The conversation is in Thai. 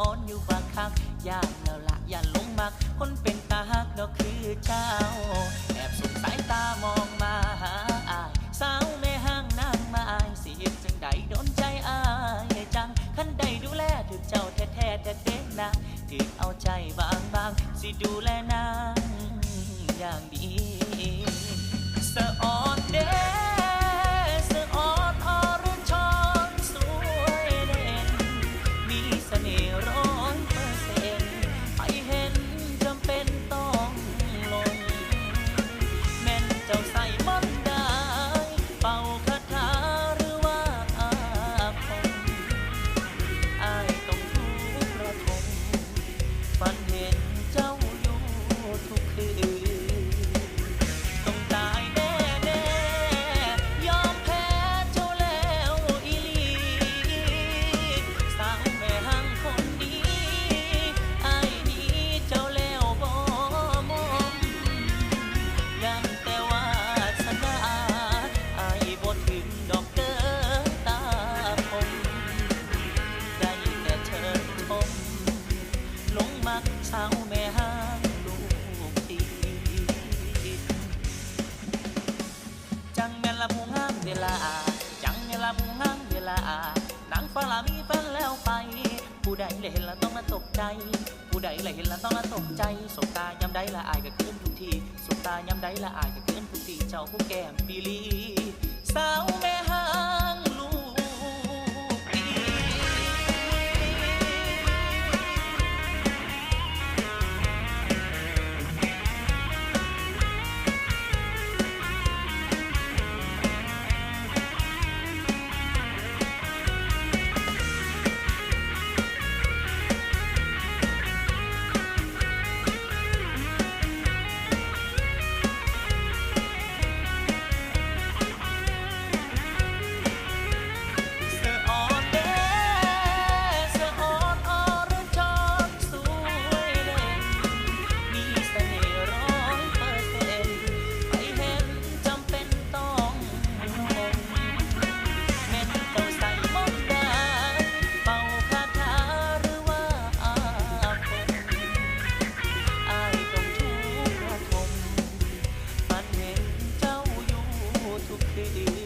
อ่อนอยู่บางคักย่านแล้วละย่าลงมัก คนเป็นตาฮักดอกคือเจ้า แอบสงสายตามองมาหาอาย สาวแม่ห้างนางมาอายสิเฮ็ดจังใดโดนใจอายจังคันใดดูแลถึกเจ้าแท้แท้แต่เด็กนะถึกเอาใจบางบางสิดูแลนางอย่างดี ละนางฟ้าละมีแฟนแล้วไป ผู้ใดเลยเห็นละต้องละตกใจ ผู้ใดเลยเห็นละต้องละตกใจสบตายำได้ละอายก็ขึ้นทุกทีสบตายำได้ละอายก็ขึ้นทุกทีเจ้าผู้แก้มปีลี Thank you.